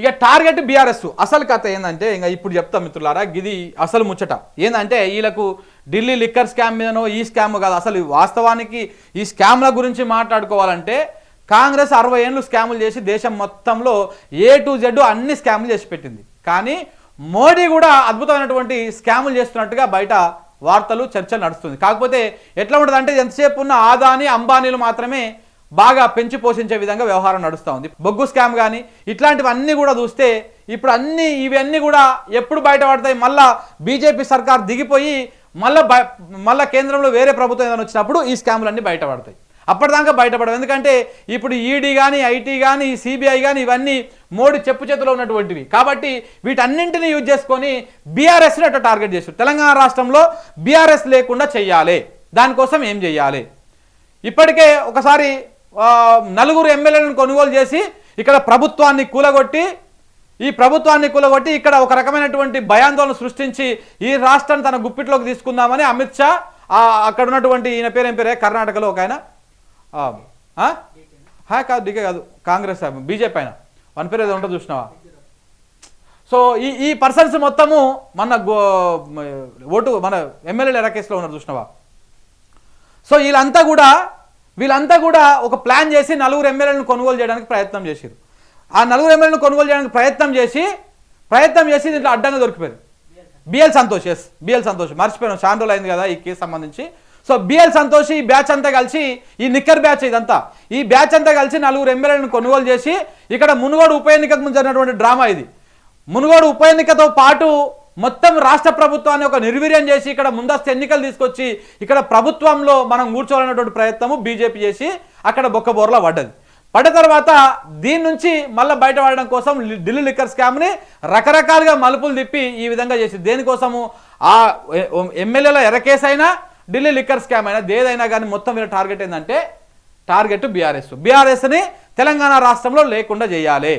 ఇక target BRS. అసలు కథ ఏంటంటే ఇంకా ఇప్పుడు చెప్తా మిత్రులారా ఇది అసలు ముచ్చట. ఏంటంటే వీళ్ళకు ఢిల్లీ లిక్కర్ స్కామ్ మీదనో ఈ స్కామ్ కాదు అసలు వాస్తవానికి ఈ స్కామ్ల గురించి మాట్లాడుకోవాలంటే కాంగ్రెస్ అరవై ఏళ్ళు స్కాములు చేసి దేశం మొత్తంలో ఏ టు జెడ్ అన్ని స్కాములు చేసి పెట్టింది. కానీ మోడీ కూడా అద్భుతమైనటువంటి స్కాములు చేస్తున్నట్టుగా బయట వార్తలు చర్చలు నడుస్తుంది. కాకపోతే ఎట్లా ఉంటుంది అంటే ఎంతసేపు ఉన్న ఆదాని అంబానీలు మాత్రమే బాగా పెంచి పోషించే విధంగా వ్యవహారం నడుస్తూ ఉంది. బొగ్గు స్కామ్ కానీ ఇట్లాంటివన్నీ కూడా చూస్తే ఇప్పుడు అన్ని ఇవన్నీ కూడా ఎప్పుడు బయటపడతాయి? మళ్ళా బీజేపీ సర్కార్ దిగిపోయి మళ్ళా బయ మళ్ళా కేంద్రంలో వేరే ప్రభుత్వం ఏదైనా వచ్చినప్పుడు ఈ స్కాములన్నీ బయటపడతాయి. అప్పటిదాకా బయటపడవు. ఎందుకంటే ఇప్పుడు ఈడీ కానీ ఐటీ కానీ సిబిఐ కానీ ఇవన్నీ మోడీ చెప్పు చేతిలో ఉన్నటువంటివి. కాబట్టి వీటన్నింటినీ యూజ్ చేసుకొని బీఆర్ఎస్ని అట్లా టార్గెట్ చేస్తారు తెలంగాణ రాష్ట్రంలో బీఆర్ఎస్ లేకుండా చెయ్యాలి. దానికోసం ఏం చెయ్యాలి? ఇప్పటికే ఒకసారి నలుగురు ఎమ్మెల్యేలను కొనుగోలు చేసి ఇక్కడ ప్రభుత్వాన్ని కూలగొట్టి ఈ ప్రభుత్వాన్ని కూలగొట్టి ఇక్కడ ఒక రకమైనటువంటి భయాందోళన సృష్టించి ఈ రాష్ట్రాన్ని తన గుప్పిట్లోకి తీసుకుందామని అమిత్ షా అక్కడ ఉన్నటువంటి ఈయన పేరు ఏం పేరే? కర్ణాటకలో ఒక ఆయన. హా కాదు డికే కాదు కాంగ్రెస్ బీజేపీ ఆయన. వన్ పేరు ఏదో ఉంటుంది చూసినావా? సో ఈ ఈ పర్సన్స్ మొత్తము మన ఓటు మన ఎమ్మెల్యేలు ఎరా ఉన్నారు చూసినావా? సో వీళ్ళంతా కూడా వీళ్ళంతా కూడా ఒక ప్లాన్ చేసి నలుగురు ఎమ్మెల్యేలను కొనుగోలు చేయడానికి ప్రయత్నం చేశారు ఆ నలుగురు ఎమ్మెల్యేలను కొనుగోలు చేయడానికి ప్రయత్నం చేసి ప్రయత్నం చేసి దీంట్లో అడ్డంగా దొరికిపోయారు. BL Santosh yes BL Santosh. మర్చిపోయాను చాలా అయింది కదా ఈ కేసు సంబంధించి. సో బిఎల్ సంతోష్ ఈ బ్యాచ్ అంతా కలిసి ఈ నిక్కర్ బ్యాచ్ ఇదంతా ఈ బ్యాచ్ అంతా కలిసి నలుగురు ఎమ్మెల్యేలను కొనుగోలు చేసి ఇక్కడ మునుగోడు ఉప ఎన్నికకు ముందు జరిగినటువంటి డ్రామా ఇది. మునుగోడు ఉప ఎన్నికతో పాటు మొత్తం రాష్ట్ర ప్రభుత్వాన్ని ఒక నిర్వీర్యం చేసి ఇక్కడ ముందస్తు ఎన్నికలు తీసుకొచ్చి ఇక్కడ ప్రభుత్వంలో మనం కూర్చోవాలనేటువంటి ప్రయత్నము బీజేపీ చేసి అక్కడ బొక్కబోర్లా పడ్డది. పడ్డ తర్వాత దీని నుంచి మళ్ళీ బయటపడడం కోసం ఢిల్లీ లిక్కర్ స్కామ్ని రకరకాలుగా మలుపులు తిప్పి ఈ విధంగా చేసి దేనికోసము? ఆ ఎమ్మెల్యేల ఎరకేస్ అయినా ఢిల్లీ లిక్కర్ స్కామ్ అయినా దేదైనా కానీ మొత్తం వీళ్ళ టార్గెట్ ఏంటంటే టార్గెట్ బీఆర్ఎస్. బీఆర్ఎస్ని తెలంగాణ రాష్ట్రంలో లేకుండా చేయాలి.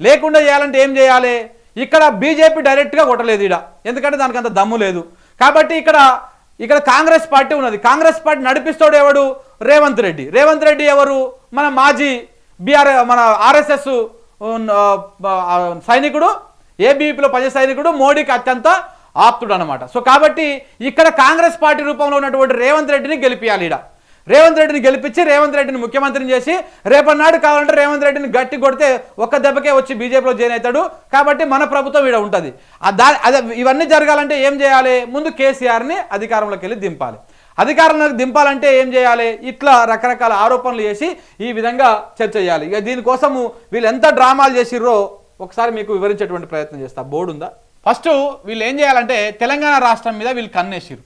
లేకుండా చేయాలంటే ఏం చేయాలి? ఇక్కడ బీజేపీ డైరెక్ట్గా కొట్టలేదు ఇక్కడ ఎందుకంటే దానికి అంత దమ్ము లేదు. కాబట్టి ఇక్కడ ఇక్కడ కాంగ్రెస్ పార్టీ ఉన్నది. కాంగ్రెస్ పార్టీ నడిపిస్తాడు ఎవడు? రేవంత్ రెడ్డి. రేవంత్ రెడ్డి ఎవరు? మన మాజీ బీఆర్ మన ఆర్ఎస్ఎస్ సైనికుడు ఏబీపీలో పనిచేసే సైనికుడు మోడీకి అత్యంత ఆప్తుడు అనమాట సో కాబట్టి ఇక్కడ కాంగ్రెస్ పార్టీ రూపంలో ఉన్నటువంటి రేవంత్ రెడ్డిని గెలిపియాలి ఈడ. రేవంత్ రెడ్డిని గెలిపించి రేవంత్ రెడ్డిని ముఖ్యమంత్రిని చేసి రేపటి నాడు కావాలంటే రేవంత్ రెడ్డిని గట్టి కొడితే ఒక్క దెబ్బకే వచ్చి బీజేపీలో జాయిన్ అవుతాడు. కాబట్టి మన ప్రభుత్వం ఇక్కడ ఉంటుంది. ఆ దా అదే ఇవన్నీ జరగాలంటే ఏం చేయాలి? ముందు కేసీఆర్ని అధికారంలోకి వెళ్ళి దింపాలి. అధికారంలోకి దింపాలంటే ఏం చేయాలి? ఇట్లా రకరకాల ఆరోపణలు చేసి ఈ విధంగా చర్చ చేయాలి. ఇక దీనికోసము వీళ్ళు ఎంత డ్రామాలు చేసిర్రో ఒకసారి మీకు వివరించేటువంటి ప్రయత్నం చేస్తా. బోర్డు ఉందా? ఫస్ట్ వీళ్ళు ఏం చేయాలంటే తెలంగాణ రాష్ట్రం మీద వీళ్ళు కన్నేసిరు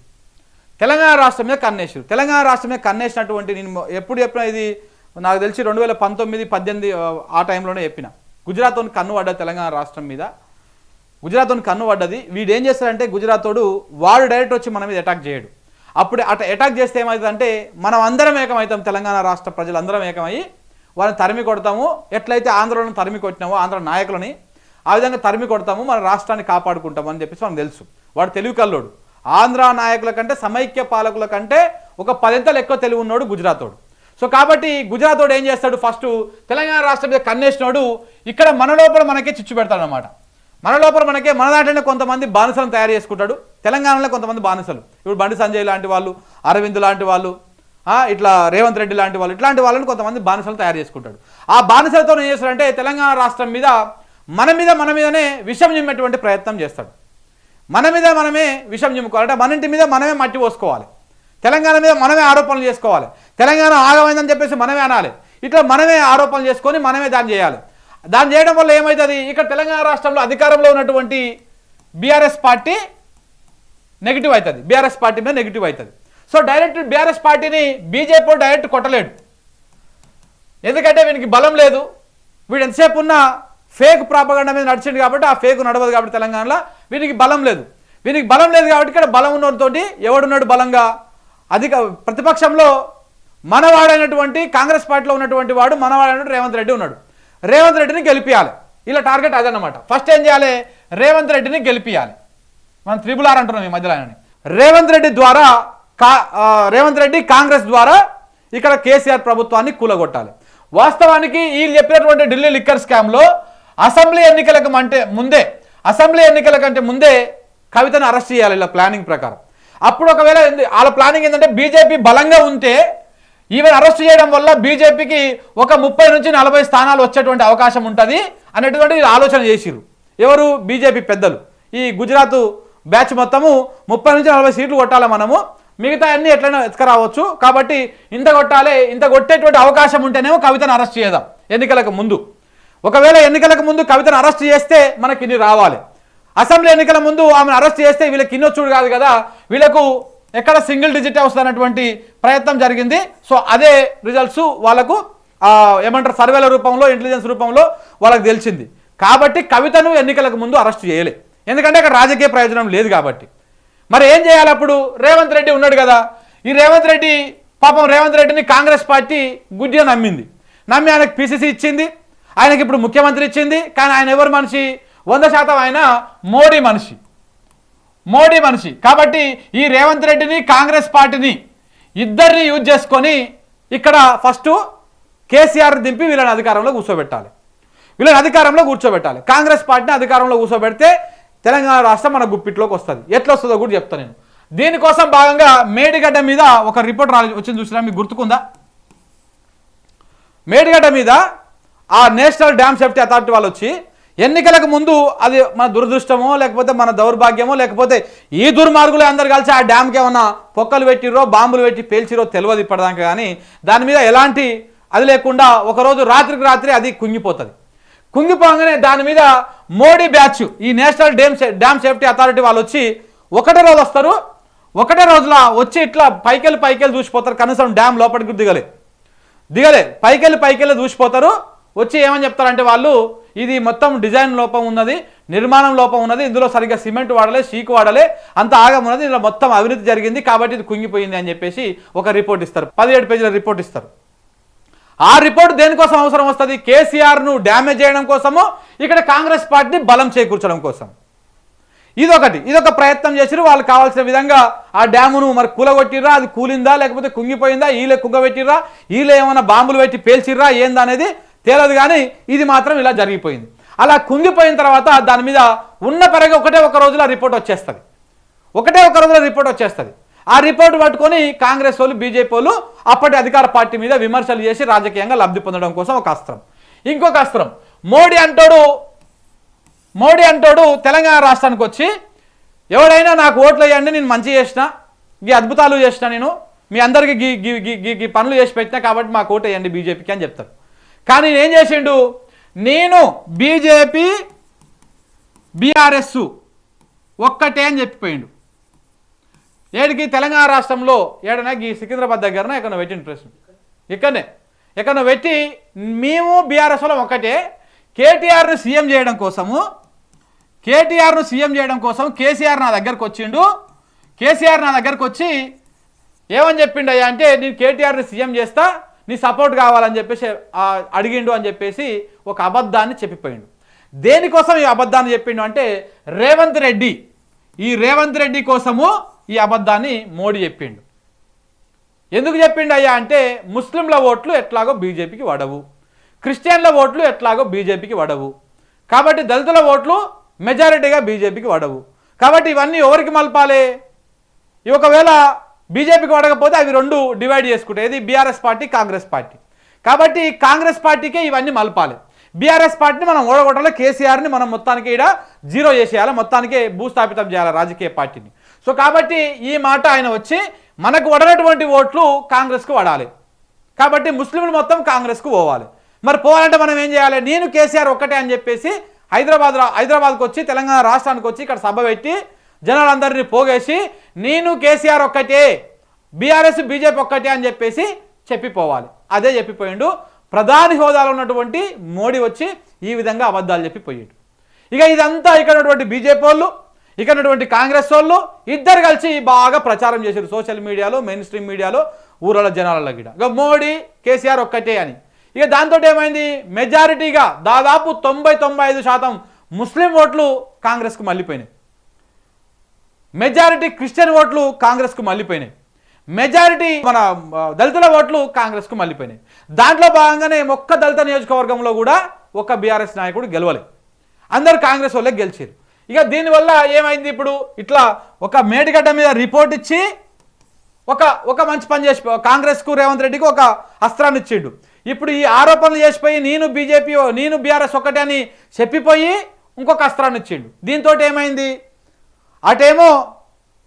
తెలంగాణ రాష్ట్రం మీద కన్నేసారు. తెలంగాణ రాష్ట్రం మీద కన్నేసినటువంటి నేను ఎప్పుడు చెప్పిన ఇది నాకు తెలిసి రెండు వేల పంతొమ్మిది పద్దెనిమిది ఆ, టైంలోనే చెప్పిన. గుజరాత్తో కన్ను పడ్డది తెలంగాణ రాష్ట్రం మీద. గుజరాత్తో కన్ను పడ్డది. వీడు ఏం చేస్తారంటే గుజరాత్తోడు వాడు డైరెక్ట్ వచ్చి మన మీద అటాక్ చేయడు. అప్పుడు అట అటాక్ చేస్తే ఏమవుతుందంటే మనం అందరం ఏకమవుతాం తెలంగాణ రాష్ట్ర ప్రజలందరం ఏకమయ్యి వాళ్ళని తరిమి కొడతాము. ఎట్లయితే ఆంధ్రలను తరిమి కొట్టినామో ఆంధ్ర నాయకులని ఆ విధంగా తరిమి కొడతాము మన రాష్ట్రాన్ని కాపాడుకుంటాము అని చెప్పేసి మనకు తెలుసు. వాడు తెలివి కల్లోడు. ఆంధ్ర నాయకుల కంటే సమైక్య పాలకుల కంటే ఒక పదింతలు ఎక్కువ తెలివి ఉన్నోడు గుజరాతోడు. సో కాబట్టి గుజరాతోడు ఏం చేస్తాడు? ఫస్ట్ తెలంగాణ రాష్ట్రం మీద కన్నేసినోడు ఇక్కడ మన లోపల మనకే చిచ్చు పెడతాడు అనమాట మన లోపల మనకే మన దాంట్లోనే కొంతమంది బానిసలను తయారు చేసుకుంటాడు. తెలంగాణలో కొంతమంది బానిసలు. ఇప్పుడు బండి సంజయ్ లాంటి వాళ్ళు అరవింద్ లాంటి వాళ్ళు ఇట్లా రేవంత్ రెడ్డి లాంటి వాళ్ళు ఇట్లాంటి వాళ్ళని కొంతమంది బానిసలు తయారు చేసుకుంటాడు. ఆ బానిసలతో ఏం చేస్తాడంటే తెలంగాణ రాష్ట్రం మీద మన మీద మన మీదనే విషం చిమ్మేటువంటి ప్రయత్నం చేస్తాడు. మన మీద మనమే విషం చిమ్ముకోవాలి. అంటే మన ఇంటి మీద మనమే మట్టి పోసుకోవాలి. తెలంగాణ మీద మనమే ఆరోపణలు చేసుకోవాలి. తెలంగాణ ఆగమైందని చెప్పేసి మనమే అనాలి. ఇట్లా మనమే ఆరోపణలు చేసుకొని మనమే దాన్ని చేయాలి. దాన్ని చేయడం వల్ల ఏమవుతుంది ఇక్కడ తెలంగాణ రాష్ట్రంలో అధికారంలో ఉన్నటువంటి బీఆర్ఎస్ పార్టీ నెగిటివ్ అవుతుంది బీఆర్ఎస్ పార్టీ మీద నెగిటివ్ అవుతుంది సో డైరెక్ట్ బీఆర్ఎస్ పార్టీని బీజేపీ డైరెక్ట్ కొట్టలేడు. ఎందుకంటే వీనికి బలం లేదు. వీడు ఎంతసేపు ఉన్న ఫేక్ ప్రాపగండ మీద నడిచింది కాబట్టి ఆ ఫేక్ నడవదు కాబట్టి తెలంగాణలో. వీనికి బలం లేదు. వీనికి బలం లేదు కాబట్టి ఇక్కడ బలం ఉన్నతోటి ఎవడున్నాడు బలంగా? అధిక ప్రతిపక్షంలో మనవాడైనటువంటి కాంగ్రెస్ పార్టీలో ఉన్నటువంటి వాడు మనవాడైనటువంటి రేవంత్ రెడ్డి ఉన్నాడు. రేవంత్ రెడ్డిని గెలిపియాలి. ఇలా టార్గెట్ అదన్నమాట ఫస్ట్ ఏం చేయాలి? రేవంత్ రెడ్డిని గెలిపియాలి. మనం త్రిబుల్ ఆర్ అంటున్నాం ఈ మధ్యలో ఆయనని. రేవంత్ రెడ్డి ద్వారా కా రేవంత్ రెడ్డి కాంగ్రెస్ ద్వారా ఇక్కడ కేసీఆర్ ప్రభుత్వాన్ని కూలగొట్టాలి. వాస్తవానికి వీళ్ళు చెప్పినటువంటి ఢిల్లీ లిక్కర్ స్కామ్లో అసెంబ్లీ ఎన్నికలకు అంటే ముందే అసెంబ్లీ ఎన్నికల కంటే ముందే కవితను అరెస్ట్ చేయాలి ఇలా ప్లానింగ్ ప్రకారం. అప్పుడు ఒకవేళ వాళ్ళ ప్లానింగ్ ఏంటంటే బీజేపీ బలంగా ఉంటే ఈవెన్ అరెస్ట్ చేయడం వల్ల బీజేపీకి ఒక ముప్పై నుంచి నలభై స్థానాలు వచ్చేటువంటి అవకాశం ఉంటుంది అనేటువంటి ఆలోచన చేసిరు ఎవరు? బీజేపీ పెద్దలు. ఈ గుజరాత్ బ్యాచ్ మొత్తము ముప్పై నుంచి నలభై సీట్లు కొట్టాలి మనము. మిగతా అన్ని ఎట్లైనా ఎత్తుకరావచ్చు. కాబట్టి ఇంత కొట్టాలి ఇంత కొట్టేటువంటి అవకాశం ఉంటేనేమో కవితను అరెస్ట్ చేద్దాం ఎన్నికలకు ముందు. ఒకవేళ ఎన్నికలకు ముందు కవితను అరెస్ట్ చేస్తే మనకి ఇన్ని రావాలి. అసెంబ్లీ ఎన్నికల ముందు ఆమెను అరెస్ట్ చేస్తే వీళ్ళకి ఇన్ని వచ్చుడు కాదు కదా వీళ్ళకు ఎక్కడ సింగిల్ డిజిట్ వస్తున్నటువంటి ప్రయత్నం జరిగింది. సో అదే రిజల్ట్స్ వాళ్ళకు ఏమంటారు సర్వేల రూపంలో ఇంటెలిజెన్స్ రూపంలో వాళ్ళకి తెలిసింది. కాబట్టి కవితను ఎన్నికలకు ముందు అరెస్ట్ చేయలే. ఎందుకంటే అక్కడ రాజకీయ ప్రయోజనం లేదు కాబట్టి. మరి ఏం చేయాలి అప్పుడు? రేవంత్ రెడ్డి ఉన్నాడు కదా. ఈ రేవంత్ రెడ్డి పాపం రేవంత్ రెడ్డిని కాంగ్రెస్ పార్టీ గుడ్డిగా నమ్మింది. నమ్మి ఆయనకు పిసిసి ఇచ్చింది. ఆయనకి ఇప్పుడు ముఖ్యమంత్రి ఇచ్చింది కానీ ఆయన ఎవరు మనిషి? వంద శాతం ఆయన మోడీ మనిషి. మోడీ మనిషి. కాబట్టి ఈ రేవంత్ రెడ్డిని కాంగ్రెస్ పార్టీని ఇద్దరిని యూజ్ చేసుకొని ఇక్కడ ఫస్ట్ కేసీఆర్ దింపి వీళ్ళని అధికారంలో కూర్చోబెట్టాలి. వీళ్ళని అధికారంలో కూర్చోబెట్టాలి. కాంగ్రెస్ పార్టీని అధికారంలో కూర్చోబెడితే తెలంగాణ రాష్ట్రం మన గుప్పిట్లోకి వస్తుంది. ఎట్లా వస్తుందో కూడా చెప్తాను నేను. దీనికోసం భాగంగా మేడిగడ్డ మీద ఒక రిపోర్ట్ రాలి వచ్చింది చూసినా మీకు గుర్తుకుందా? మేడిగడ్డ మీద ఆ నేషనల్ డ్యామ్ సేఫ్టీ అథారిటీ వాళ్ళు వచ్చి ఎన్నికలకు ముందు అది మన దురదృష్టమో లేకపోతే మన దౌర్భాగ్యమో లేకపోతే ఈ దుర్మార్గులే అందరు కలిసి ఆ డ్యామ్కి ఏమన్నా పొక్కలు పెట్టిరో బాంబులు పెట్టి పేల్చిరో తెలియదు ఇప్పటిదాకా కానీ దాని మీద ఎలాంటి అది లేకుండా ఒకరోజు రాత్రికి రాత్రి అది కుంగిపోతుంది. కుంగిపోగానే దాని మీద మోడీ బ్యాచ్ ఈ national dam dam safety authority వాళ్ళు వచ్చి ఒకటే రోజు వస్తారు ఒకటే రోజుల వచ్చి ఇట్లా పైకెళ్ళి పైకెళ్ళి చూసిపోతారు కనీసం డ్యామ్ లోపలికి దిగలే. దిగలే పైకెళ్ళి పైకెళ్ళి దూసిపోతారు వచ్చి ఏమని చెప్తారంటే వాళ్ళు ఇది మొత్తం డిజైన్ లోపం ఉన్నది నిర్మాణం లోపం ఉన్నది ఇందులో సరిగ్గా సిమెంట్ వాడలే షీకు వాడలే అంత ఆగం ఉన్నది ఇందులో మొత్తం అవినీతి జరిగింది కాబట్టి ఇది కుంగిపోయింది అని చెప్పేసి ఒక రిపోర్ట్ ఇస్తారు. పదిహేడు పేజీల రిపోర్ట్ ఇస్తారు. ఆ రిపోర్ట్ దేనికోసం అవసరం వస్తుంది? కేసీఆర్ను డ్యామేజ్ చేయడం కోసము ఇక్కడ కాంగ్రెస్ పార్టీని బలం చేకూర్చడం కోసం. ఇదొకటి. ఇదొక ప్రయత్నం చేసిరు. వాళ్ళు కావాల్సిన విధంగా ఆ డ్యామును మరి కూలగొట్టిర్రా? అది కూలిందా? లేకపోతే కుంగిపోయిందా? ఈలే కుంగబెట్టిర్రా? ఈలే ఏమైనా బాంబులు పెట్టి పేల్చిర్రా? ఏందనేది తేలదు కానీ ఇది మాత్రం ఇలా జరిగిపోయింది. అలా కుంగిపోయిన తర్వాత దాని మీద ఉన్న పరగ ఒకటే ఒక రోజులో రిపోర్ట్ వచ్చేస్తుంది. ఒకటే ఒక రోజులో రిపోర్ట్ వచ్చేస్తుంది. ఆ రిపోర్ట్ పట్టుకొని కాంగ్రెస్ వాళ్ళు బీజేపీ వాళ్ళు అప్పటి అధికార పార్టీ మీద విమర్శలు చేసి రాజకీయంగా లబ్ధి పొందడం కోసం ఒక అస్త్రం. ఇంకొక అస్త్రం. మోడీ అంటాడు మోడీ అంటాడు తెలంగాణ రాష్ట్రానికి వచ్చి ఎవడైనా నాకు ఓట్లు వేయండి నేను మంచి చేసిన ఈ అద్భుతాలు చేసిన నేను మీ అందరికీ గీ గీ గీ గీ పనులు చేసి పెట్టినా కాబట్టి మాకు ఓటు వేయండి బీజేపీకి అని చెప్తారు. కానీ ఏం చేసిండు? నేను బీజేపీ బీఆర్ఎస్ ఒక్కటే అని చెప్పిపోయిండు. ఏడికి తెలంగాణ రాష్ట్రంలో ఏడనా ఈ సికింద్రాబాద్ దగ్గరన ఎక్కడ పెట్టిన ప్రశ్న ఇక్కడనే. ఎక్కడ పెట్టి మేము బీఆర్ఎస్ వాళ్ళం ఒక్కటే. కేటీఆర్ను సీఎం చేయడం కోసము కేటీఆర్ను సీఎం చేయడం కోసం కేసీఆర్ నా దగ్గరకు వచ్చిండు. కేసీఆర్ నా దగ్గరకు వచ్చి ఏమని చెప్పిండు అయ్యా అంటే నేను కేటీఆర్ని సీఎం చేస్తా నీ సపోర్ట్ కావాలని చెప్పేసి అడిగిండు అని చెప్పేసి ఒక అబద్ధాన్ని చెప్పిపోయిండు. దేనికోసం ఈ అబద్ధాన్ని చెప్పిండు అంటే రేవంత్ రెడ్డి ఈ రేవంత్ రెడ్డి కోసము ఈ అబద్ధాన్ని మోడీ చెప్పిండు. ఎందుకు చెప్పిండు అయ్యా అంటే ముస్లింల ఓట్లు ఎట్లాగో బీజేపీకి వడవు. క్రిస్టియన్ల ఓట్లు ఎట్లాగో బీజేపీకి వడవు. కాబట్టి దళితుల ఓట్లు మెజారిటీగా బీజేపీకి వడవు. కాబట్టి ఇవన్నీ ఎవరికి మలపాలి? ఒకవేళ బీజేపీకి వాడకపోతే అవి రెండు డివైడ్ చేసుకుంటాయి. ఇది బీఆర్ఎస్ పార్టీ కాంగ్రెస్ పార్టీ. కాబట్టి కాంగ్రెస్ పార్టీకే ఇవన్నీ మలపాలి. బీఆర్ఎస్ పార్టీని మనం ఓడగొట్టాలి కేసీఆర్ని మనం మొత్తానికి ఇక్కడ జీరో చేసేయాలి మొత్తానికి భూస్థాపితం చేయాలి రాజకీయ పార్టీని. సో కాబట్టి ఈ మాట ఆయన వచ్చి మనకు వడనటువంటి ఓట్లు కాంగ్రెస్కు వడాలి. కాబట్టి ముస్లింలు మొత్తం కాంగ్రెస్కు పోవాలి. మరి పోవాలంటే మనం ఏం చేయాలి? నేను కేసీఆర్ ఒక్కటే అని చెప్పేసి హైదరాబాద్ హైదరాబాద్కి వచ్చి తెలంగాణ రాష్ట్రానికి వచ్చి ఇక్కడ సభ పెట్టి జనాలందరినీ పోగేసి నేను కేసీఆర్ ఒక్కటే బీఆర్ఎస్ బీజేపీ ఒక్కటే అని చెప్పేసి చెప్పిపోవాలి. అదే చెప్పిపోయిండు. ప్రధాని హోదాలో ఉన్నటువంటి మోడీ వచ్చి ఈ విధంగా అబద్ధాలు చెప్పిపోయాడు. ఇక ఇదంతా ఇక్కడ ఉన్నటువంటి బీజేపీ వాళ్ళు ఇక్కడ ఉన్నటువంటి కాంగ్రెస్ వాళ్ళు ఇద్దరు కలిసి బాగా ప్రచారం చేశారు సోషల్ మీడియాలో మెయిన్ స్ట్రీమ్ మీడియాలో ఊరల జనాలలో గిడ. ఇక మోడీ కేసీఆర్ ఒక్కటే అని. ఇక దాంతో ఏమైంది? మెజారిటీగా దాదాపు తొంభై తొంభై ఐదు శాతం ముస్లిం ఓట్లు కాంగ్రెస్కు మళ్ళీపోయినాయి మెజారిటీ క్రిస్టియన్ ఓట్లు కాంగ్రెస్కు మళ్ళీపోయినాయి. మెజారిటీ మన దళితుల ఓట్లు కాంగ్రెస్కు మళ్ళీపోయినాయి. దాంట్లో భాగంగానే ఒక్క దళిత నియోజకవర్గంలో కూడా ఒక బీఆర్ఎస్ నాయకుడు గెలవలేదు అందరు కాంగ్రెస్ వాళ్ళే గెలిచారు ఇక దీనివల్ల ఏమైంది ఇప్పుడు? ఇట్లా ఒక మేడిగడ్డ మీద రిపోర్ట్ ఇచ్చి ఒక ఒక మంచి పని చేసి కాంగ్రెస్కు రేవంత్ రెడ్డికి ఒక అస్త్రాన్ని ఇచ్చిండు. ఇప్పుడు ఈ ఆరోపణలు చేసిపోయి నేను బీజేపీ నేను బీఆర్ఎస్ ఒకటే అని చెప్పిపోయి ఇంకొక అస్త్రాన్ని ఇచ్చిండు. దీంతో ఏమైంది? అటేమో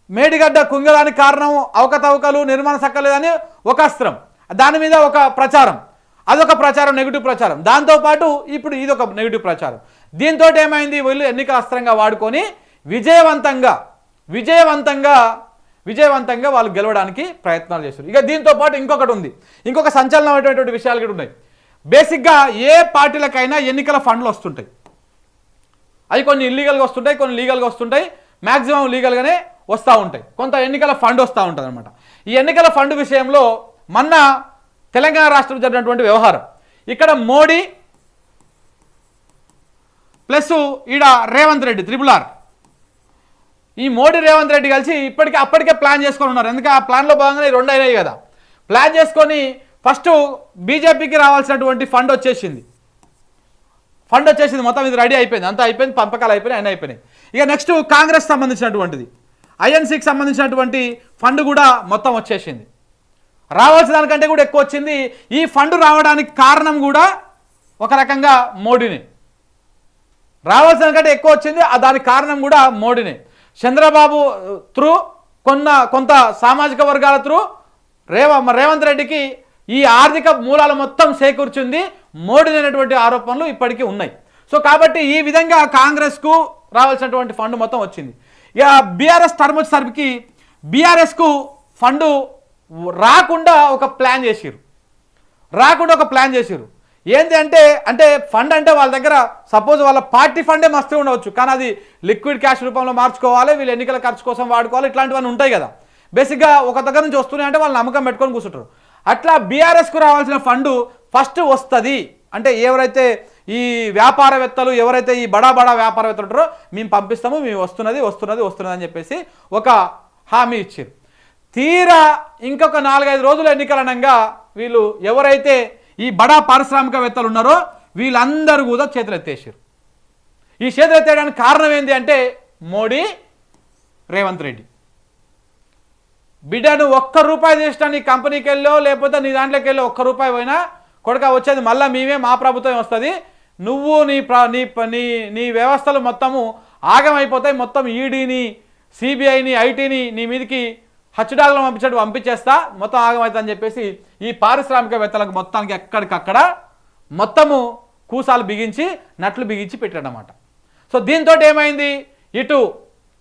మేడిగడ్డ కుంగడానికి కారణం అవకతవకలు నిర్మాణ సక్కలేదని ఒక అస్త్రం. దాని మీద ఒక ప్రచారం. అదొక ప్రచారం నెగిటివ్ ప్రచారం. దాంతోపాటు ఇప్పుడు ఇది ఒక నెగిటివ్ ప్రచారం. దీంతో ఏమైంది? వీళ్ళు ఎన్నికల అస్త్రంగా వాడుకొని విజయవంతంగా విజయవంతంగా విజయవంతంగా వాళ్ళు గెలవడానికి ప్రయత్నాలు చేస్తారు ఇక దీంతో పాటు ఇంకొకటి ఉంది. ఇంకొక సంచలనమైనటువంటి విషయాలు కూడా ఉన్నాయి. బేసిక్గా ఏ పార్టీలకైనా ఎన్నికల ఫండ్లు వస్తుంటాయి. అవి కొన్ని ఇల్లీగల్గా వస్తుంటాయి కొన్ని లీగల్గా వస్తుంటాయి. మ్యాక్సిమం లీగల్గానే వస్తూ ఉంటాయి. కొంత ఎన్నికల ఫండ్ వస్తూ ఉంటుంది అనమాట ఈ ఎన్నికల ఫండ్ విషయంలో మొన్న తెలంగాణ రాష్ట్రం జరిగినటువంటి వ్యవహారం. ఇక్కడ మోడీ ప్లస్ ఈడ రేవంత్ రెడ్డి త్రిపుల్ ఆర్. ఈ మోడీ రేవంత్ రెడ్డి కలిసి ఇప్పటికే అప్పటికే ప్లాన్ చేసుకొని ఉన్నారు. ఎందుకంటే ఆ ప్లాన్లో భాగంగా రెండు అయినాయి కదా. ప్లాన్ చేసుకొని ఫస్ట్ బీజేపీకి రావాల్సినటువంటి ఫండ్ వచ్చేసింది. ఫండ్ వచ్చేసింది మొత్తం ఇది రెడీ అయిపోయింది. అంతా అయిపోయింది పంపకాలు అయిపోయినాయి అన్నీ అయిపోయినాయి. ఇక నెక్స్ట్ కాంగ్రెస్ సంబంధించినటువంటిది. ఐఎన్సీకి సంబంధించినటువంటి ఫండ్ కూడా మొత్తం వచ్చేసింది. రావాల్సిన దానికంటే కూడా ఎక్కువ వచ్చింది. ఈ ఫండ్ రావడానికి కారణం కూడా ఒక రకంగా మోడీని. రావాల్సిన కంటే ఎక్కువ వచ్చింది. ఆ దానికి కారణం కూడా మోడీనే. చంద్రబాబు త్రూ కొన్న కొంత సామాజిక వర్గాల త్రూ రేవ రేవంత్ రెడ్డికి ఈ ఆర్థిక మూలాలు మొత్తం సేకూర్చింది మోడీ అనేటువంటి ఆరోపణలు ఇప్పటికీ ఉన్నాయి. సో కాబట్టి ఈ విధంగా కాంగ్రెస్కు రావాల్సినటువంటి ఫండ్ మొత్తం వచ్చింది. ఇక బీఆర్ఎస్ టర్మ్ వచ్చేసరికి బీఆర్ఎస్కు ఫండు రాకుండా ఒక ప్లాన్ చేసిరు రాకుండా ఒక ప్లాన్ చేసిరు ఏంటి అంటే అంటే ఫండ్ అంటే వాళ్ళ దగ్గర సపోజ్ వాళ్ళ పార్టీ ఫండే మస్తు ఉండవచ్చు. కానీ అది లిక్విడ్ క్యాష్ రూపంలో మార్చుకోవాలి వీళ్ళు ఎన్నికల ఖర్చు కోసం వాడుకోవాలి ఇట్లాంటివన్నీ ఉంటాయి కదా. బేసిక్గా ఒక దగ్గర నుంచి వస్తున్నాయి అంటే వాళ్ళు నమ్మకం పెట్టుకొని కూర్చుంటారు. అట్లా బీఆర్ఎస్కు రావాల్సిన ఫండ్ ఫస్ట్ వస్తుంది. అంటే ఎవరైతే ఈ వ్యాపారవేత్తలు ఎవరైతే ఈ బడా బడా వ్యాపారవేత్తలు ఉంటారో మేము పంపిస్తాము మేము వస్తున్నది వస్తున్నది వస్తున్నది అని చెప్పేసి ఒక హామీ ఇచ్చారు. తీరా ఇంకొక నాలుగైదు రోజులు ఎన్నికలనంగా వీళ్ళు ఎవరైతే ఈ బడా పారిశ్రామికవేత్తలు ఉన్నారో వీళ్ళందరూ కూడా చేతులెత్తేసారు. ఈ చేతులెత్తేయడానికి కారణం ఏంటి అంటే మోడీ రేవంత్ రెడ్డి. బిడ్డను ఒక్క రూపాయి చేసినా నీ కంపెనీకి వెళ్ళో లేకపోతే నీ దాంట్లోకి వెళ్ళో ఒక్క రూపాయి పోయినా కొడుక వచ్చేది మళ్ళీ మేమే మా ప్రభుత్వం వస్తుంది. నువ్వు నీ ప్ర నీ నీ నీ వ్యవస్థలు మొత్తము ఆగమైపోతాయి మొత్తం ఈడీని సిబిఐని ఐటీని నీ మీదకి హచ్చుడాలను పంపించడం పంపించేస్తా మొత్తం ఆగమవుతుందని చెప్పేసి ఈ పారిశ్రామికవేత్తలకు మొత్తానికి ఎక్కడికక్కడ మొత్తము కూసాలు బిగించి నట్లు బిగించి పెట్టాడనమాట సో దీంతో ఏమైంది? ఇటు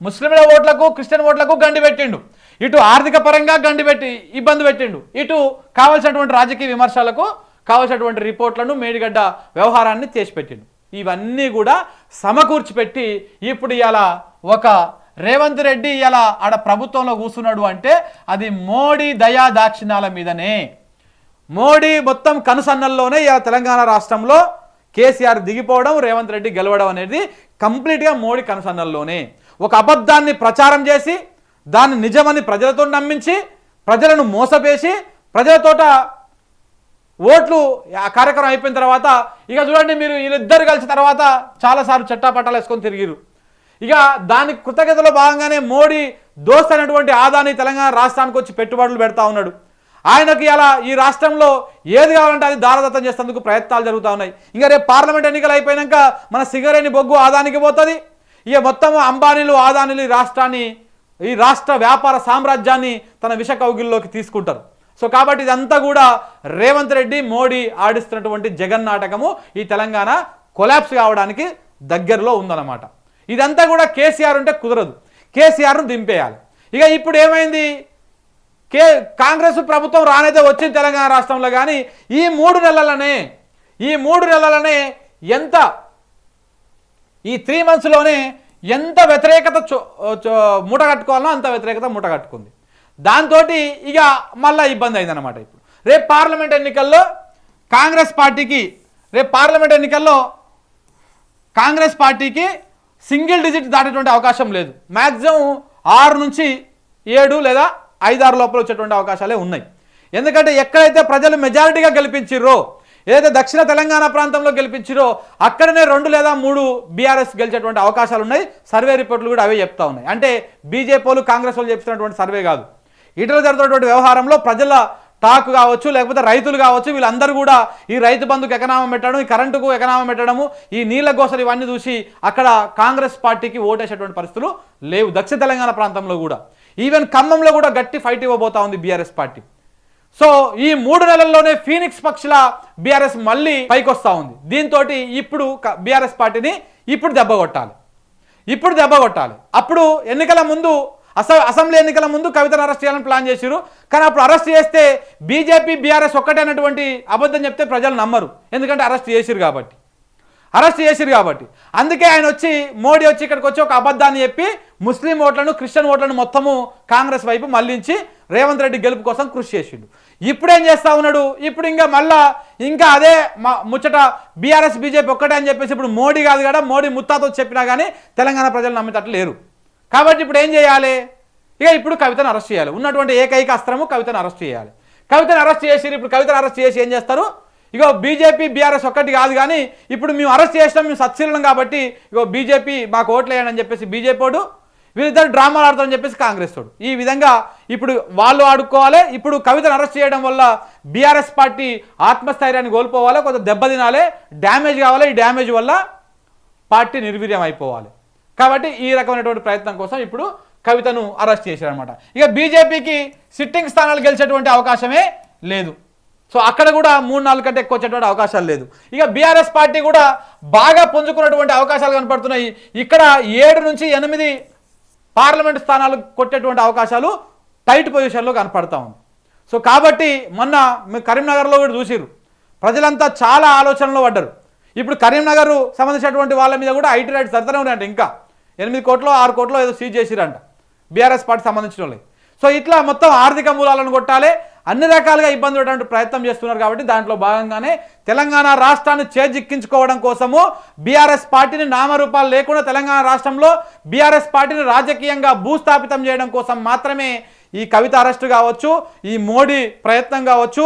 ముస్లింల ఓట్లకు క్రిస్టియన్ ఓట్లకు గండి పెట్టిండు. ఇటు ఆర్థిక పరంగా గండి పెట్టి ఇబ్బంది పెట్టిండు. ఇటు కావాల్సినటువంటి రాజకీయ విమర్శలకు కావాల్సినటువంటి రిపోర్ట్లను మేడిగడ్డ వ్యవహారాన్ని చేసిపెట్టిండు ఇవన్నీ కూడా సమకూర్చిపెట్టి ఇప్పుడు ఇలా ఒక రేవంత్ రెడ్డి ఇలా ఆడ ప్రభుత్వంలో కూర్చున్నాడు అంటే అది మోడీ దయా దాక్షిణాల మీదనే. మోడీ మొత్తం కనుసన్నల్లోనే ఇలా తెలంగాణ రాష్ట్రంలో కేసీఆర్ దిగిపోవడం రేవంత్ రెడ్డి గెలవడం అనేది కంప్లీట్గా మోడీ కనుసన్నల్లోనే. ఒక అబద్ధాన్ని ప్రచారం చేసి దాన్ని నిజమని ప్రజలతో నమ్మించి ప్రజలను మోసపేసి ప్రజలతోట ఓట్లు ఆ కార్యక్రమం అయిపోయిన తర్వాత ఇక చూడండి మీరు వీళ్ళిద్దరు కలిసిన తర్వాత చాలాసార్లు చట్టాపట్టాలు వేసుకొని తిరిగిరు ఇక దానికి కృతజ్ఞతలో భాగంగానే మోడీ దోస్త్ అనేటువంటి ఆదాని తెలంగాణ రాష్ట్రానికి వచ్చి పెట్టుబడులు పెడతా ఉన్నాడు. ఆయనకి అలా ఈ రాష్ట్రంలో ఏది కావాలంటే అది దారదత్తం చేసేందుకు ప్రయత్నాలు జరుగుతూ ఉన్నాయి. ఇంకా రేపు పార్లమెంట్ ఎన్నికలు అయిపోయాక మన సిగరేని బొగ్గు ఆదానికి పోతుంది. ఇక మొత్తం అంబానీలు ఆదానీలు ఈ రాష్ట్రాన్ని ఈ రాష్ట్ర వ్యాపార సామ్రాజ్యాన్ని తన విష కౌగిల్లోకి తీసుకుంటారు. సో కాబట్టి ఇదంతా కూడా రేవంత్ రెడ్డి మోడీ ఆడిస్తున్నటువంటి జగన్ నాటకము ఈ తెలంగాణ కొలాప్స్ కావడానికి దగ్గరలో ఉందన్నమాట. ఇదంతా కూడా కేసీఆర్ ఉంటే కుదరదు. కేసీఆర్ను దింపేయాలి. ఇక ఇప్పుడు ఏమైంది? కే కాంగ్రెస్ ప్రభుత్వం రానైతే వచ్చింది తెలంగాణ రాష్ట్రంలో కానీ ఈ మూడు నెలలనే ఈ మూడు నెలలనే ఎంత ఈ త్రీ మంత్స్లోనే ఎంత వ్యతిరేకత చో చో మూట కట్టుకోవాలో అంత వ్యతిరేకత మూట కట్టుకుంది. దాంతో ఇక మళ్ళీ ఇబ్బంది అయిందన్నమాట ఇప్పుడు. రేపు పార్లమెంట్ ఎన్నికల్లో కాంగ్రెస్ పార్టీకి రేపు పార్లమెంట్ ఎన్నికల్లో కాంగ్రెస్ పార్టీకి సింగిల్ డిజిట్ దాటేటువంటి అవకాశం లేదు. మ్యాక్సిమం ఆరు నుంచి ఏడు లేదా ఐదారు లోపల వచ్చేటువంటి అవకాశాలే ఉన్నాయి. ఎందుకంటే ఎక్కడైతే ప్రజలు మెజారిటీగా గెలిపించిర్రో ఏదైతే దక్షిణ తెలంగాణ ప్రాంతంలో గెలిపించారో అక్కడనే రెండు లేదా మూడు బీఆర్ఎస్ గెలిచేటువంటి అవకాశాలు ఉన్నాయి. సర్వే రిపోర్ట్లు కూడా అవే చెప్తా ఉన్నాయి. అంటే బీజేపీలు కాంగ్రెస్ వాళ్ళు చెప్తున్నటువంటి సర్వే కాదు. ఇటీవల జరుగుతున్నటువంటి వ్యవహారంలో ప్రజల టాక్ కావచ్చు లేకపోతే రైతులు కావచ్చు వీళ్ళందరూ కూడా ఈ రైతు బంధుకు ఎకనామం పెట్టడం ఈ కరెంటుకు ఎకనామం పెట్టడము ఈ నీళ్ళ గోసలు ఇవన్నీ చూసి అక్కడ కాంగ్రెస్ పార్టీకి ఓటేసేటువంటి పరిస్థితులు లేవు. దక్షిణ తెలంగాణ ప్రాంతంలో కూడా. ఈవెన్ ఖమ్మంలో కూడా గట్టి ఫైట్ ఇవ్వబోతా ఉంది బీఆర్ఎస్ పార్టీ. సో ఈ మూడు నెలల్లోనే ఫీనిక్స్ పక్షుల బీఆర్ఎస్ మళ్ళీ పైకొస్తా ఉంది. దీంతో ఇప్పుడు బీఆర్ఎస్ పార్టీని ఇప్పుడు దెబ్బ కొట్టాలి. ఇప్పుడు దెబ్బ కొట్టాలి. అప్పుడు ఎన్నికల ముందు అస అసెంబ్లీ ఎన్నికల ముందు కవితను అరెస్ట్ చేయాలని ప్లాన్ చేశారు కానీ అప్పుడు అరెస్ట్ చేస్తే బీజేపీ బీఆర్ఎస్ ఒక్కటైనటువంటి అబద్ధం చెప్తే ప్రజలు నమ్మరు. ఎందుకంటే అరెస్ట్ చేసిరు కాబట్టి. అరెస్ట్ చేసిరు కాబట్టి. అందుకే ఆయన వచ్చి మోడీ వచ్చి ఇక్కడికి వచ్చి ఒక అబద్ధాన్ని చెప్పి ముస్లిం ఓట్లను క్రిస్టియన్ ఓట్లను మొత్తము కాంగ్రెస్ వైపు మళ్ళించి రేవంత్ రెడ్డి గెలుపు కోసం కృషి చేసిండు. ఇప్పుడు ఏం చేస్తా ఉన్నాడు? ఇప్పుడు ఇంకా మళ్ళా ఇంకా అదే మా ముచ్చట బీఆర్ఎస్ బీజేపీ ఒక్కటే అని చెప్పేసి ఇప్పుడు మోడీ కాదు కదా మోడీ ముత్తాతో చెప్పినా కానీ తెలంగాణ ప్రజలు నమ్మేటట్లు లేరు. కాబట్టి ఇప్పుడు ఏం చేయాలి? ఇక ఇప్పుడు కవితను అరెస్ట్ చేయాలి. ఉన్నటువంటి ఏకైక అస్త్రము కవితను అరెస్ట్ చేయాలి. కవితను అరెస్ట్ చేసి ఇప్పుడు కవితను అరెస్ట్ చేసి ఏం చేస్తారు? ఇగో బీజేపీ బీఆర్ఎస్ ఒక్కటి కాదు కానీ ఇప్పుడు మేము అరెస్ట్ చేసినాం మేము సత్శీలం కాబట్టి ఇగో బీజేపీ మాకు ఓట్లేయండి అని చెప్పేసి బీజేపీడు వీరిద్దరు డ్రామాలు ఆడతారని చెప్పేసి కాంగ్రెస్ వాడు. ఈ విధంగా ఇప్పుడు వాళ్ళు ఆడుకోవాలి. ఇప్పుడు కవితను అరెస్ట్ చేయడం వల్ల బీఆర్ఎస్ పార్టీ ఆత్మస్థైర్యాన్ని కోల్పోవాలి? కొంత దెబ్బతినాలి. డ్యామేజ్ కావాలి? ఈ డ్యామేజ్ వల్ల పార్టీ నిర్వీర్యం అయిపోవాలి. కాబట్టి ఈ రకమైనటువంటి ప్రయత్నం కోసం ఇప్పుడు కవితను అరెస్ట్ చేశారనమాట ఇక బీజేపీకి సిట్టింగ్ స్థానాలు గెలిచేటువంటి అవకాశమే లేదు. సో అక్కడ కూడా మూడు నాలుగు కంటే ఎక్కువ వచ్చేటువంటి అవకాశాలు లేదు. ఇక బీఆర్ఎస్ పార్టీ కూడా బాగా పుంజుకున్నటువంటి అవకాశాలు కనపడుతున్నాయి. ఇక్కడ ఏడు నుంచి ఎనిమిది పార్లమెంట్ స్థానాలు కొట్టేటువంటి అవకాశాలు టైట్ పొజిషన్లో కనపడతా ఉంది. సో కాబట్టి మొన్న మీరు కరీంనగర్లో కూడా చూసిర్రు. ప్రజలంతా చాలా ఆలోచనలో పడ్డారు. ఇప్పుడు కరీంనగర్ సంబంధించినటువంటి వాళ్ళ మీద కూడా ఐటీ రైట్స్ జరుగుతూనే ఉన్నాయంట ఇంకా. ఎనిమిది కోట్లు ఆరు కోట్లో ఏదో సీజ్ చేసిరంట. బీఆర్ఎస్ పార్టీ సంబంధించిన వాళ్ళకి సో ఇట్లా మొత్తం ఆర్థిక మూలాలను కొట్టాలి. అన్ని రకాలుగా ఇబ్బంది పడేటువంటి ప్రయత్నం చేస్తున్నారు కాబట్టి దాంట్లో భాగంగానే తెలంగాణ రాష్ట్రాన్ని చేజిక్కించుకోవడం కోసము బీఆర్ఎస్ పార్టీని నామరూపాలు లేకుండా తెలంగాణ రాష్ట్రంలో బీఆర్ఎస్ పార్టీని రాజకీయంగా భూస్థాపితం చేయడం కోసం మాత్రమే ఈ కవిత అరెస్టు కావచ్చు ఈ మోడీ ప్రయత్నం కావచ్చు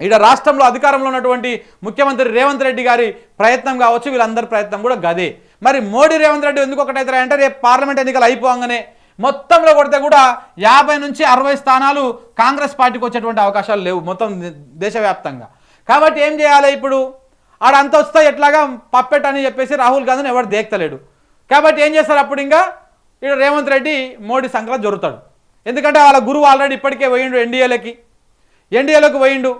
ఇక్కడ రాష్ట్రంలో అధికారంలో ఉన్నటువంటి ముఖ్యమంత్రి రేవంత్ రెడ్డి గారి ప్రయత్నం కావచ్చు వీళ్ళందరి ప్రయత్నం కూడా గదే. మరి మోడీ రేవంత్ రెడ్డి ఎందుకు ఒకటైతారంటే రేపు పార్లమెంట్ ఎన్నికలు అయిపోగానే మొత్తంలో కొడితే కూడా యాభై నుంచి అరవై స్థానాలు కాంగ్రెస్ పార్టీకి వచ్చేటువంటి అవకాశాలు లేవు మొత్తం దేశవ్యాప్తంగా. కాబట్టి ఏం చేయాలి ఇప్పుడు? ఆడ అంత వస్తే ఎట్లాగా పప్పెట్ అని చెప్పేసి రాహుల్ గాంధీని ఎవరు దేక్తలేడు. కాబట్టి ఏం చేస్తారు అప్పుడు ఇంకా? ఇక్కడ రేవంత్ రెడ్డి మోడీ సంక్రాంతి జరుగుతాడు ఎందుకంటే వాళ్ళ గురువు ఆల్రెడీ ఇప్పటికే పోయిండు ఎన్డీఏలకి. ఎన్డీఏలోకి పోయిండు.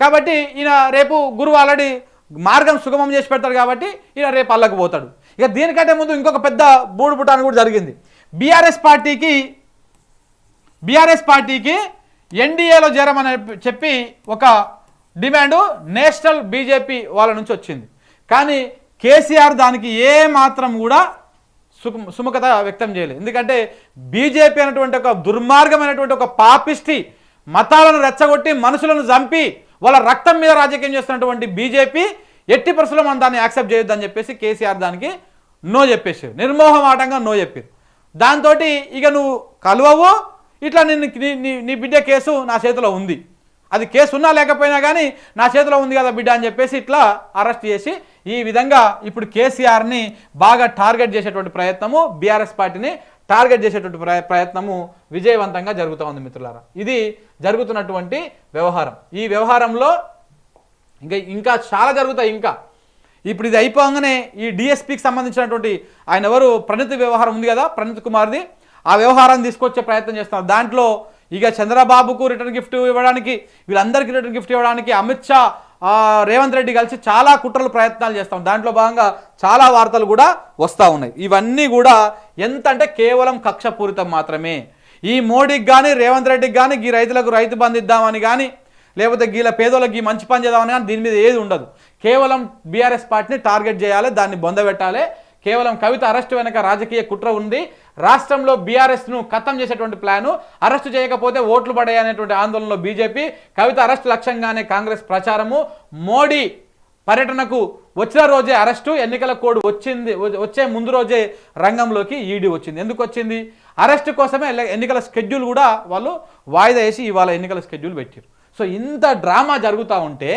కాబట్టి ఈయన రేపు గురువు ఆల్రెడీ మార్గం సుగమం చేసి పెడతాడు కాబట్టి ఈయన రేపు అల్లకు పోతాడు. ఇక దీనికంటే ముందు ఇంకొక పెద్ద బూడు పుటాను కూడా జరిగింది. బీఆర్ఎస్ పార్టీకి బీఆర్ఎస్ పార్టీకి ఎన్డీఏలో చేరమని చెప్పి ఒక డిమాండ్ నేషనల్ బీజేపీ వాళ్ళ నుంచి వచ్చింది. కానీ కేసీఆర్ దానికి ఏ మాత్రం కూడా సుముఖత వ్యక్తం చేయలేదు. ఎందుకంటే బీజేపీ అనేటువంటి ఒక దుర్మార్గమైనటువంటి ఒక పాపిష్టి మతాలను రెచ్చగొట్టి మనుషులను చంపి వాళ్ళ రక్తం మీద రాజకీయం చేస్తున్నటువంటి బీజేపీ ఎట్టి పరిస్థితుల్లో మనం దాన్ని యాక్సెప్ట్ చేయొద్దని చెప్పేసి కేసీఆర్ దానికి నో చెప్పేసారు నిర్మోహమాటంగా నో చెప్పారు. దాంతో ఇక నువ్వు కలవవు ఇట్లా నిన్ను నీ- నీ నీ బిడ్డ కేసు నా చేతిలో ఉంది. అది కేసు ఉన్నా లేకపోయినా కానీ నా చేతిలో ఉంది కదా బిడ్డ అని చెప్పేసి ఇట్లా అరెస్ట్ చేసి ఈ విధంగా ఇప్పుడు కేసీఆర్ని బాగా టార్గెట్ చేసేటువంటి ప్రయత్నము బీఆర్ఎస్ పార్టీని టార్గెట్ చేసేటువంటి ప్రయత్నము విజయవంతంగా జరుగుతూ ఉంది మిత్రులారా. ఇది జరుగుతున్నటువంటి వ్యవహారం. ఈ వ్యవహారంలో ఇంకా ఇంకా చాలా జరుగుతాయి ఇంకా. ఇప్పుడు ఇది అయిపోగానే ఈ డిఎస్పికి సంబంధించినటువంటి ఆయన ఎవరు? ప్రణిత్ వ్యవహారం ఉంది కదా ప్రణిత్ కుమార్ది. ఆ వ్యవహారాన్ని తీసుకొచ్చే ప్రయత్నం చేస్తున్నారు. దాంట్లో ఇక చంద్రబాబుకు రిటర్న్ గిఫ్ట్ ఇవ్వడానికి వీళ్ళందరికీ రిటర్న్ గిఫ్ట్ ఇవ్వడానికి అమిత్ షా రేవంత్ రెడ్డి కలిసి చాలా కుట్రలు ప్రయత్నాలు చేస్తాం. దాంట్లో భాగంగా చాలా వార్తలు కూడా వస్తూ ఉన్నాయి. ఇవన్నీ కూడా ఎంత అంటే కేవలం కక్షపూరితం మాత్రమే. ఈ మోడీకి కానీ రేవంత్ రెడ్డికి కానీ ఈ రైతులకు రైతు బంధిద్దామని కానీ లేకపోతే గీల పేదోళ్ళకి ఈ మంచి పని చేద్దామని కానీ దీని మీద ఏది ఉండదు. కేవలం బీఆర్ఎస్ పార్టీని టార్గెట్ చేయాలి దాన్ని బొందబెట్టాలి కేవలం కవిత అరెస్ట్ వెనక రాజకీయ కుట్ర ఉంది. రాష్ట్రంలో బీఆర్ఎస్ను ఖతం చేసేటువంటి ప్లాను అరెస్టు చేయకపోతే ఓట్లు పడేయనేటువంటి అనేటువంటి ఆందోళనలో బీజేపీ కవిత అరెస్ట్ లక్ష్యంగానే కాంగ్రెస్ ప్రచారము. మోడీ పర్యటనకు వచ్చిన రోజే అరెస్టు ఎన్నికల కోడ్ వచ్చింది వచ్చే ముందు రోజే రంగంలోకి ఈడీ వచ్చింది. ఎందుకు వచ్చింది? అరెస్ట్ కోసమే ఎన్నికల స్కెడ్యూల్ కూడా వాళ్ళు వాయిదా వేసి ఇవాళ ఎన్నికల స్కెడ్యూల్ పెట్టారు. సో ఇంత డ్రామా జరుగుతూ ఉంటే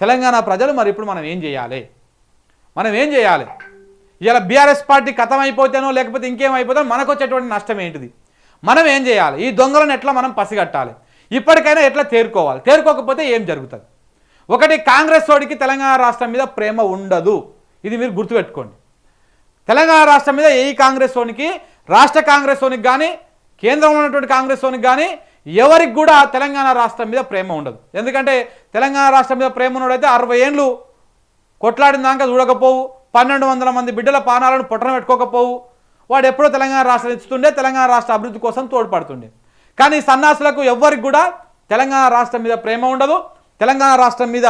తెలంగాణ ప్రజలు మరి ఇప్పుడు మనం ఏం చేయాలి? మనం ఏం చేయాలి? ఇలా బీఆర్ఎస్ పార్టీ కథం అయిపోతేనో లేకపోతే ఇంకేం మనకు వచ్చేటువంటి నష్టం ఏంటిది? మనం ఏం చేయాలి? ఈ దొంగలను ఎట్లా మనం పసిగట్టాలి? ఇప్పటికైనా ఎట్లా తేరుకోవాలి? తేరుకోకపోతే ఏం జరుగుతుంది? ఒకటి కాంగ్రెస్ వాడికి తెలంగాణ రాష్ట్రం మీద ప్రేమ ఉండదు. ఇది మీరు గుర్తుపెట్టుకోండి. తెలంగాణ రాష్ట్రం మీద ఏ కాంగ్రెస్ వానికి రాష్ట్ర కాంగ్రెస్ వానికి కానీ కేంద్రంలో ఉన్నటువంటి కాంగ్రెస్ వానికి కానీ ఎవరికి కూడా తెలంగాణ రాష్ట్రం మీద ప్రేమ ఉండదు. ఎందుకంటే తెలంగాణ రాష్ట్రం మీద ప్రేమ ఉన్నోడైతే అరవై ఏండ్లు కొట్లాడినాక చూడకపోవు. పన్నెండు వందల మంది బిడ్డల పానాలను పొట్టన పెట్టుకోకపోవు. వాడు ఎప్పుడో తెలంగాణ రాష్ట్రం ఇస్తుండే తెలంగాణ రాష్ట్ర అభివృద్ధి కోసం తోడ్పడుతుండే. కానీ సన్నాసులకు ఎవ్వరికి కూడా తెలంగాణ రాష్ట్రం మీద ప్రేమ ఉండదు. తెలంగాణ రాష్ట్రం మీద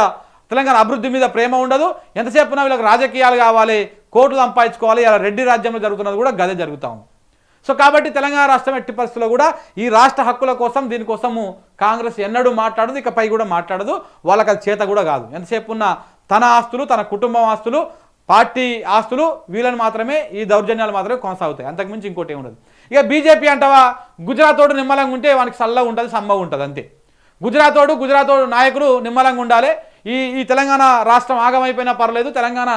తెలంగాణ అభివృద్ధి మీద ప్రేమ ఉండదు. ఎంతసేపున వీళ్ళకి రాజకీయాలు కావాలి కోర్టు సంపాదించుకోవాలి ఇలా రెడ్డి రాజ్యంలో జరుగుతున్నది కూడా గదే జరుగుతా సో కాబట్టి తెలంగాణ రాష్ట్రం ఎట్టి పరిస్థితుల్లో కూడా ఈ రాష్ట్ర హక్కుల కోసం దీనికోసము కాంగ్రెస్ ఎన్నడూ మాట్లాడదు ఇకపై కూడా మాట్లాడదు. వాళ్ళకి అది చేత కూడా కాదు. ఎంతసేపు ఉన్న తన ఆస్తులు తన కుటుంబం ఆస్తులు పార్టీ ఆస్తులు వీళ్ళని మాత్రమే ఈ దౌర్జన్యాలు మాత్రమే కొనసాగుతాయి. అంతకుమించి ఇంకోటి ఏమి ఉండదు. ఇక బీజేపీ అంటవా గుజరాత్ తోడు నిమ్మలంగా ఉంటే వానికి చల్లగా ఉంటుంది సమ్మ ఉంటుంది అంతే. గుజరాత్ తోడు గుజరాత్ తోడు నాయకులు నిమ్మలంగా ఉండాలి. ఈ ఈ తెలంగాణ రాష్ట్రం ఆగమైపోయినా పర్లేదు తెలంగాణ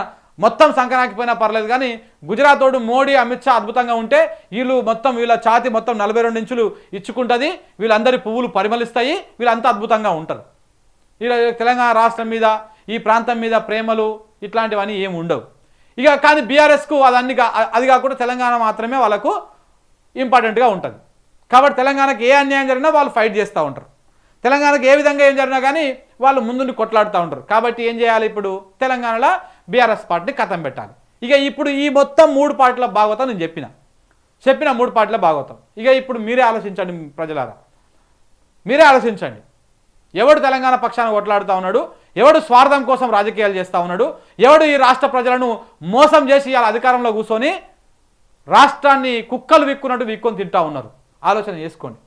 మొత్తం సంకనాకిపోయినా పర్లేదు కానీ గుజరాత్ తోడు మోడీ అమిత్ షా అద్భుతంగా ఉంటే వీళ్ళు మొత్తం వీళ్ళ ఛాతి మొత్తం నలభై రెండు ఇంచులు ఇచ్చుకుంటుంది. వీళ్ళందరి పువ్వులు పరిమళిస్తాయి. వీళ్ళంతా అద్భుతంగా ఉంటారు. ఇలా తెలంగాణ రాష్ట్రం మీద ఈ ప్రాంతం మీద ప్రేమలు ఇట్లాంటివన్నీ ఏమి ఉండవు. ఇక కానీ బీఆర్ఎస్కు అదన్నీ అది కాకుండా తెలంగాణ మాత్రమే వాళ్ళకు ఇంపార్టెంట్గా ఉంటుంది. కాబట్టి తెలంగాణకి ఏ అన్యాయం జరిగినా వాళ్ళు ఫైట్ చేస్తూ ఉంటారు. తెలంగాణకు ఏ విధంగా ఏం జరిగినా కానీ వాళ్ళు ముందుండి కొట్లాడుతూ ఉంటారు. కాబట్టి ఏం చేయాలి ఇప్పుడు? తెలంగాణలో బీఆర్ఎస్ పార్టీని కథం పెట్టాలి. ఇక ఇప్పుడు ఈ మొత్తం మూడు పార్టీల భాగవతం నేను చెప్పిన. చెప్పిన మూడు పార్టీల భాగవతం. ఇక ఇప్పుడు మీరే ఆలోచించండి ప్రజలారా. మీరే ఆలోచించండి. ఎవడు తెలంగాణ పక్షాన్ని కొట్లాడుతూ ఉన్నాడు? ఎవడు స్వార్థం కోసం రాజకీయాలు చేస్తూ ఉన్నాడు? ఎవడు ఈ రాష్ట్ర ప్రజలను మోసం చేసి ఇవాళ అధికారంలో కూర్చొని రాష్ట్రాన్ని కుక్కలు విక్కున్నట్టు విక్కుని తింటా ఉన్నారు? ఆలోచన చేసుకోండి.